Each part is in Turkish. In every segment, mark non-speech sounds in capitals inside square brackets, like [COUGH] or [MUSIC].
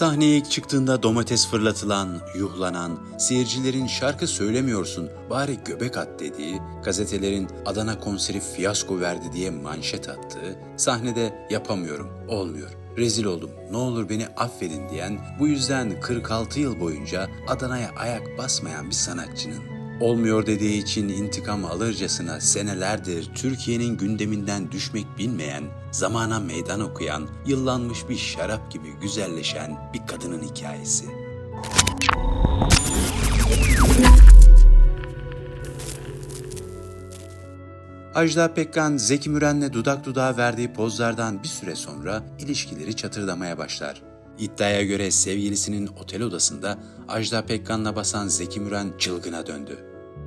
Sahneye ilk çıktığında domates fırlatılan, yuhlanan, seyircilerin şarkı söylemiyorsun bari göbek at dediği, gazetelerin Adana konseri fiyasko verdi diye manşet attığı, sahnede yapamıyorum, olmuyor, rezil oldum, ne olur beni affedin diyen, bu yüzden 46 yıl boyunca Adana'ya ayak basmayan bir sanatçının Olmuyor dediği için intikam alırcasına senelerdir Türkiye'nin gündeminden düşmek bilmeyen, zamana meydan okuyan, yıllanmış bir şarap gibi güzelleşen bir kadının hikayesi. Ajda Pekkan, Zeki Müren'le dudak dudağa verdiği pozlardan bir süre sonra ilişkileri çatırdamaya başlar. İddiaya göre sevgilisinin otel odasında Ajda Pekkan'la basan Zeki Müren çılgına döndü.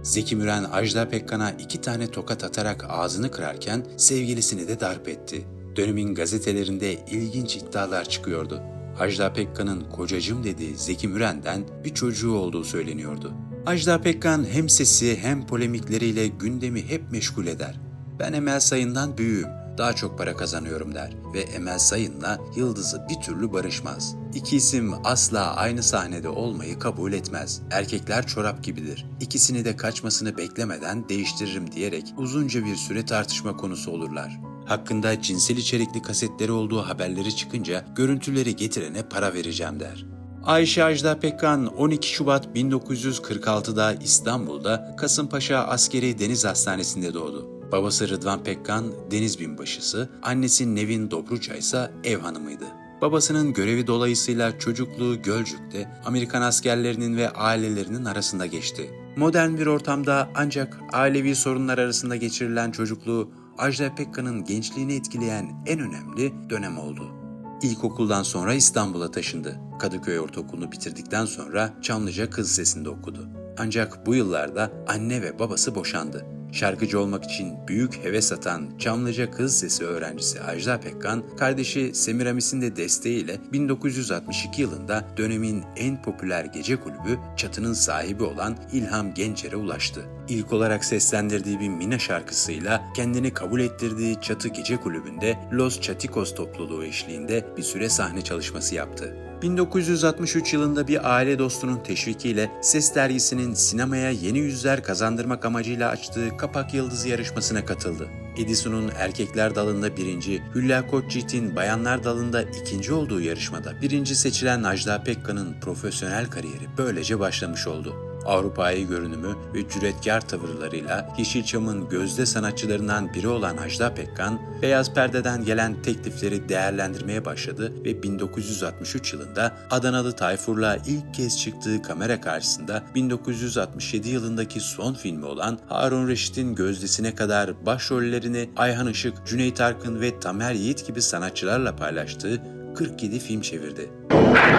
Zeki Müren Ajda Pekkan'a iki tane tokat atarak ağzını kırarken sevgilisini de darp etti. Dönemin gazetelerinde ilginç iddialar çıkıyordu. Ajda Pekkan'ın kocacım dediği Zeki Müren'den bir çocuğu olduğu söyleniyordu. Ajda Pekkan hem sesi hem polemikleriyle gündemi hep meşgul eder. Ben Emel Sayın'dan büyüğüm, daha çok para kazanıyorum der ve Emel Sayın'la Yıldız'ı bir türlü barışmaz. İki isim asla aynı sahnede olmayı kabul etmez. Erkekler çorap gibidir. İkisini de kaçmasını beklemeden değiştiririm diyerek uzunca bir süre tartışma konusu olurlar. Hakkında cinsel içerikli kasetleri olduğu haberleri çıkınca görüntüleri getirene para vereceğim der. Ayşe Ajda Pekkan 12 Şubat 1946'da İstanbul'da Kasımpaşa Askeri Deniz Hastanesi'nde doğdu. Babası Rıdvan Pekkan deniz binbaşısı, annesi Nevin Dobruca ise ev hanımıydı. Babasının görevi dolayısıyla çocukluğu Gölcük'te Amerikan askerlerinin ve ailelerinin arasında geçti. Modern bir ortamda ancak ailevi sorunlar arasında geçirilen çocukluğu Ajda Pekkan'ın gençliğini etkileyen en önemli dönem oldu. İlkokuldan sonra İstanbul'a taşındı. Kadıköy Ortaokulu'nu bitirdikten sonra Çamlıca Kız Lisesi'nde okudu. Ancak bu yıllarda anne ve babası boşandı. Şarkıcı olmak için büyük heves atan Çamlıca Kız Sesi öğrencisi Ajda Pekkan, kardeşi Semiramis'in de desteğiyle 1962 yılında dönemin en popüler gece kulübü Çatı'nın sahibi olan İlham Gencer'e ulaştı. İlk olarak seslendirdiği bir Mina şarkısıyla kendini kabul ettirdiği Çatı Gece Kulübü'nde Los Chaticos topluluğu eşliğinde bir süre sahne çalışması yaptı. 1963 yılında bir aile dostunun teşvikiyle Ses Dergisi'nin sinemaya yeni yüzler kazandırmak amacıyla açtığı Kapak Yıldızı yarışmasına katıldı. Edison'un erkekler dalında birinci, Hülya Koçyiğit'in bayanlar dalında ikinci olduğu yarışmada birinci seçilen Ajda Pekkan'ın profesyonel kariyeri böylece başlamış oldu. Avrupa'yı görünümü ve cüretkar tavırlarıyla Yeşilçam'ın gözde sanatçılarından biri olan Ajda Pekkan, beyaz perdeden gelen teklifleri değerlendirmeye başladı ve 1963 yılında Adanalı Tayfur'la ilk kez çıktığı kamera karşısında 1967 yılındaki son filmi olan Harun Reşit'in gözdesine kadar başrollerini Ayhan Işık, Cüneyt Arkın ve Tamer Yiğit gibi sanatçılarla paylaştığı 47 film çevirdi.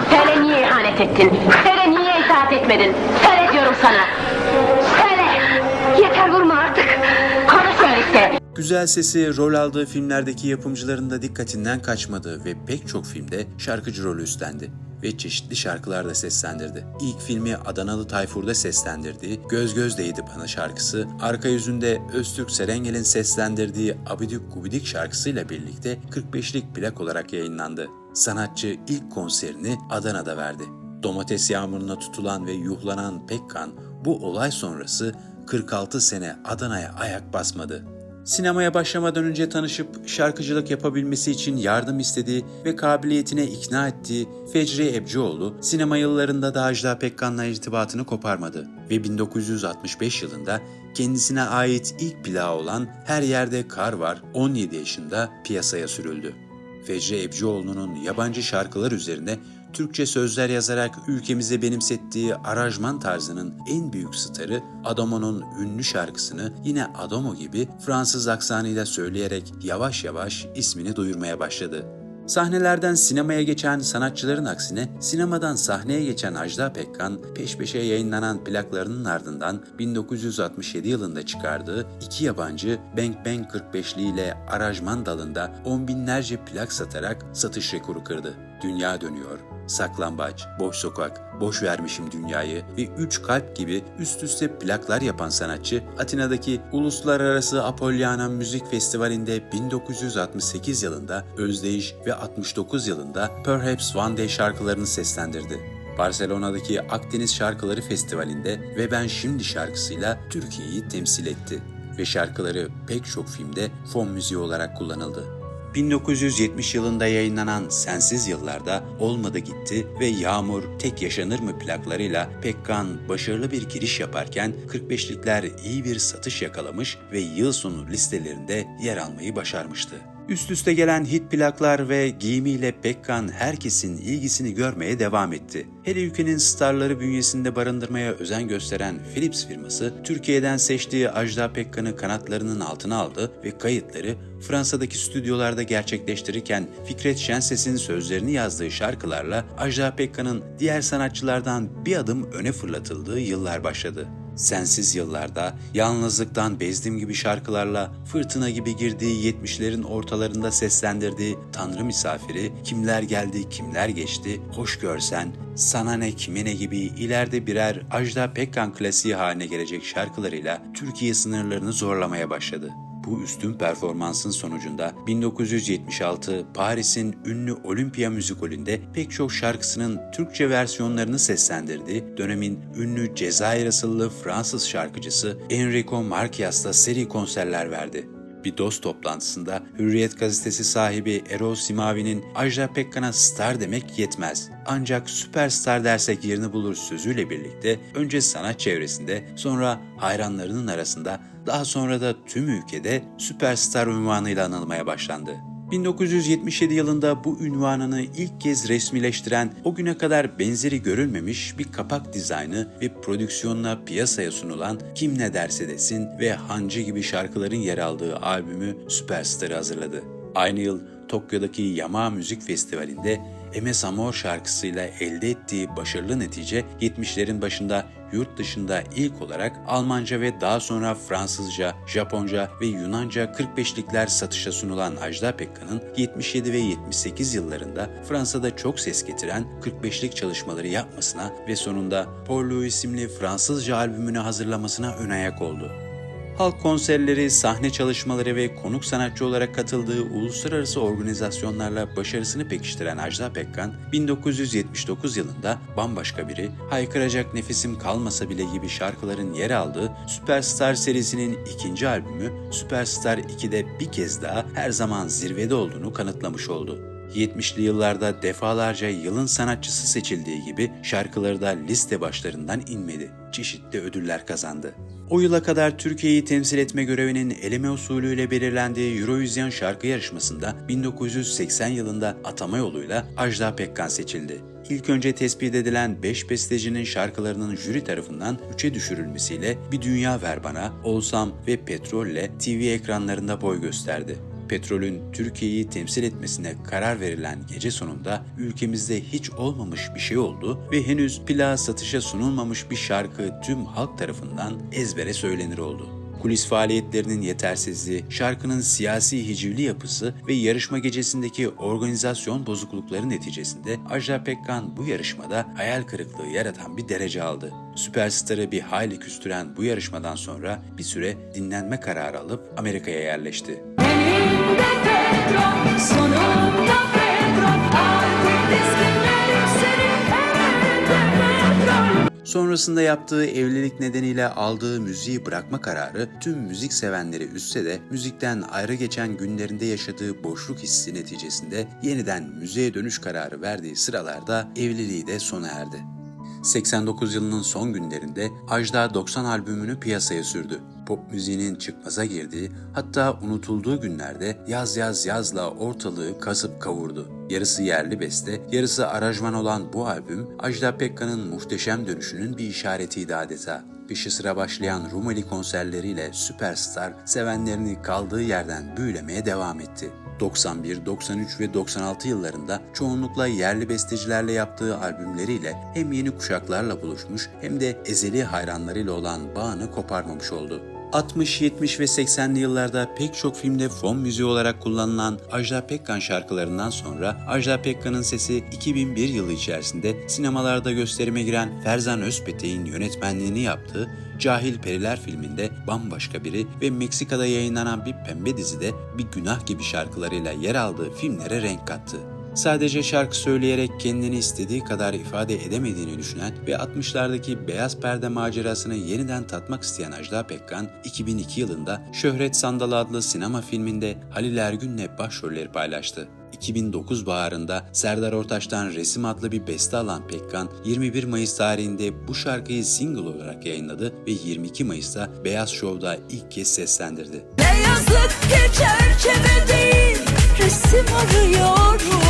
Söyle niye ihanet ettin? Söyle niye itaat etmedin? Söyle diyorum sana. Söyle. Yeter vurma artık. Konuş öyleyse. Güzel sesi rol aldığı filmlerdeki yapımcıların da dikkatinden kaçmadı ve pek çok filmde şarkıcı rolü üstlendi ve çeşitli şarkılarda seslendirdi. İlk filmi Adanalı Tayfur'da seslendirdiği Göz Göz Değdi Bana şarkısı, arka yüzünde Öztürk Serengel'in seslendirdiği Abidik Gubidik şarkısıyla birlikte 45'lik plak olarak yayınlandı. Sanatçı ilk konserini Adana'da verdi. Domates yağmuruna tutulan ve yuhlanan Pekkan bu olay sonrası 46 sene Adana'ya ayak basmadı. Sinemaya başlamadan önce tanışıp şarkıcılık yapabilmesi için yardım istediği ve kabiliyetine ikna ettiği Fecri Ebcioğlu, sinema yıllarında da Ajda Pekkan'la irtibatını koparmadı ve 1965 yılında kendisine ait ilk plağı olan Her Yerde Kar Var 17 yaşında piyasaya sürüldü. Fecri Ebcioğlu'nun yabancı şarkılar üzerine Türkçe sözler yazarak ülkemize benimsettiği aranjman tarzının en büyük starı Adomo'nun ünlü şarkısını yine Adomo gibi Fransız aksanıyla söyleyerek yavaş yavaş ismini duyurmaya başladı. Sahnelerden sinemaya geçen sanatçıların aksine sinemadan sahneye geçen Ajda Pekkan peş peşe yayınlanan plaklarının ardından 1967 yılında çıkardığı iki yabancı Bang Bang 45'li ile aranjman dalında on binlerce plak satarak satış rekoru kırdı. Dünya Dönüyor, Saklambaç, Boş Sokak, Boş Vermişim Dünyayı ve Üç Kalp gibi üst üste plaklar yapan sanatçı, Atina'daki Uluslararası Apollana Müzik Festivali'nde 1968 yılında Özdeyiş ve 69 yılında Perhaps One Day şarkılarını seslendirdi. Barcelona'daki Akdeniz Şarkıları Festivali'nde ve Ben Şimdi şarkısıyla Türkiye'yi temsil etti ve şarkıları pek çok filmde fon müziği olarak kullanıldı. 1970 yılında yayınlanan Sensiz Yıllarda Olmadı Gitti ve Yağmur Tek Yaşanır mı plaklarıyla Pekkan başarılı bir giriş yaparken 45'likler iyi bir satış yakalamış ve yıl sonu listelerinde yer almayı başarmıştı. Üst üste gelen hit plaklar ve giyimiyle Pekkan herkesin ilgisini görmeye devam etti. Hele ülkenin starları bünyesinde barındırmaya özen gösteren Philips firması, Türkiye'den seçtiği Ajda Pekkan'ı kanatlarının altına aldı ve kayıtları Fransa'daki stüdyolarda gerçekleştirirken Fikret Şenses'in sözlerini yazdığı şarkılarla Ajda Pekkan'ın diğer sanatçılardan bir adım öne fırlatıldığı yıllar başladı. Sensiz yıllarda, yalnızlıktan bezdim gibi şarkılarla fırtına gibi girdiği 70'lerin ortalarında seslendirdiği Tanrı misafiri, kimler geldi kimler geçti, hoş görsen, sana ne kime ne gibi ileride birer Ajda Pekkan klasiği haline gelecek şarkılarıyla Türkiye sınırlarını zorlamaya başladı. Bu üstün performansın sonucunda 1976 Paris'in ünlü Olimpiya Müzikolü'nde pek çok şarkısının Türkçe versiyonlarını seslendirdiği dönemin ünlü Cezayir asıllı Fransız şarkıcısı Enrico Marquias'la seri konserler verdi. Bir dost toplantısında Hürriyet gazetesi sahibi Erol Simavi'nin Ajda Pekkan'a star demek yetmez. Ancak süperstar dersek yerini bulur sözüyle birlikte önce sanat çevresinde sonra hayranlarının arasında daha sonra da tüm ülkede süperstar unvanıyla anılmaya başlandı. 1977 yılında bu ünvanını ilk kez resmileştiren o güne kadar benzeri görülmemiş bir kapak dizaynı ve prodüksiyonla piyasaya sunulan Kim Ne Derse Desin ve Hancı gibi şarkıların yer aldığı albümü Süperstar'ı hazırladı. Aynı yıl Tokyo'daki Yamaha Müzik Festivali'nde MS Amor şarkısıyla elde ettiği başarılı netice 70'lerin başında yurt dışında ilk olarak Almanca ve daha sonra Fransızca, Japonca ve Yunanca 45'likler satışa sunulan Ajda Pekkan'ın 77 ve 78 yıllarında Fransa'da çok ses getiren 45'lik çalışmaları yapmasına ve sonunda Louis isimli Fransızca albümünü hazırlamasına ön ayak oldu. Halk konserleri, sahne çalışmaları ve konuk sanatçı olarak katıldığı uluslararası organizasyonlarla başarısını pekiştiren Ajda Pekkan, 1979 yılında Bambaşka Biri, Haykıracak Nefesim Kalmasa Bile gibi şarkıların yer aldığı Superstar serisinin ikinci albümü Superstar 2'de bir kez daha her zaman zirvede olduğunu kanıtlamış oldu. 70'li yıllarda defalarca yılın sanatçısı seçildiği gibi şarkıları da liste başlarından inmedi. Çeşitli ödüller kazandı. O yıla kadar Türkiye'yi temsil etme görevinin eleme usulüyle belirlendiği Eurovision şarkı yarışmasında 1980 yılında atama yoluyla Ajda Pekkan seçildi. İlk önce tespit edilen 5 bestecinin şarkılarının jüri tarafından 3'e düşürülmesiyle Bir Dünya Ver Bana, Olsam ve Petrol'le TV ekranlarında boy gösterdi. Petrol'ün Türkiye'yi temsil etmesine karar verilen gece sonunda ülkemizde hiç olmamış bir şey oldu ve henüz plağa satışa sunulmamış bir şarkı tüm halk tarafından ezbere söylenir oldu. Kulis faaliyetlerinin yetersizliği, şarkının siyasi hicivli yapısı ve yarışma gecesindeki organizasyon bozuklukları neticesinde Ajda Pekkan bu yarışmada hayal kırıklığı yaratan bir derece aldı. Süperstarı bir hayli küstüren bu yarışmadan sonra bir süre dinlenme kararı alıp Amerika'ya yerleşti. [LAUGHS] Sonrasında yaptığı evlilik nedeniyle aldığı müziği bırakma kararı tüm müzik sevenleri üstse de müzikten ayrı geçen günlerinde yaşadığı boşluk hissi neticesinde yeniden müziğe dönüş kararı verdiği sıralarda evliliği de sona erdi. 89 yılının son günlerinde Ajda 90 albümünü piyasaya sürdü. Pop müziğinin çıkmaza girdiği, hatta unutulduğu günlerde yaz yaz yazla ortalığı kasıp kavurdu. Yarısı yerli beste, yarısı aranjman olan bu albüm Ajda Pekkan'ın muhteşem dönüşünün bir işaretiydi adeta. Peşi sıra başlayan Rumeli konserleriyle Süperstar sevenlerini kaldığı yerden büyülemeye devam etti. 91, 93 ve 96 yıllarında çoğunlukla yerli bestecilerle yaptığı albümleriyle hem yeni kuşaklarla buluşmuş hem de ezeli hayranlarıyla olan bağını koparmamış oldu. 60, 70 ve 80'li yıllarda pek çok filmde fon müziği olarak kullanılan Ajda Pekkan şarkılarından sonra Ajda Pekkan'ın sesi 2001 yılı içerisinde sinemalarda gösterime giren Ferzan Özpetek'in yönetmenliğini yaptığı Cahil Periler filminde bambaşka biri ve Meksika'da yayınlanan bir pembe dizide bir günah gibi şarkılarıyla yer aldığı filmlere renk kattı. Sadece şarkı söyleyerek kendini istediği kadar ifade edemediğini düşünen ve 60'lardaki beyaz perde macerasını yeniden tatmak isteyen Ajda Pekkan, 2002 yılında Şöhret Sandalı adlı sinema filminde Halil Ergün'le başrolleri paylaştı. 2009 baharında Serdar Ortaç'tan Resim adlı bir beste alan Pekkan, 21 Mayıs tarihinde bu şarkıyı single olarak yayınladı ve 22 Mayıs'ta Beyaz Show'da ilk kez seslendirdi. Ne yazık ki çerçeve değil resim arıyorum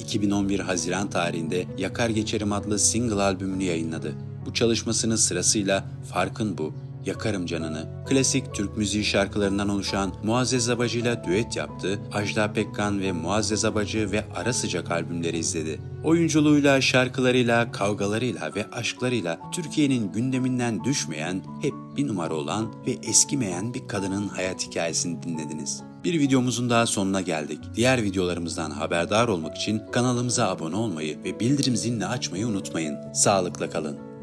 2011 Haziran tarihinde Yakar Geçerim adlı single albümünü yayınladı. Bu çalışmasının sırasıyla Farkın Bu, Yakarım Canını, klasik Türk müziği şarkılarından oluşan Muazzez Abacı ile düet yaptı, Ajda Pekkan ve Muazzez Abacı ve Ara Sıcak albümleri izledi. Oyunculuğuyla, şarkılarıyla, kavgalarıyla ve aşklarıyla Türkiye'nin gündeminden düşmeyen, hep bir numara olan ve eskimeyen bir kadının hayat hikayesini dinlediniz. Bir videomuzun daha sonuna geldik. Diğer videolarımızdan haberdar olmak için kanalımıza abone olmayı ve bildirim zilini açmayı unutmayın. Sağlıkla kalın.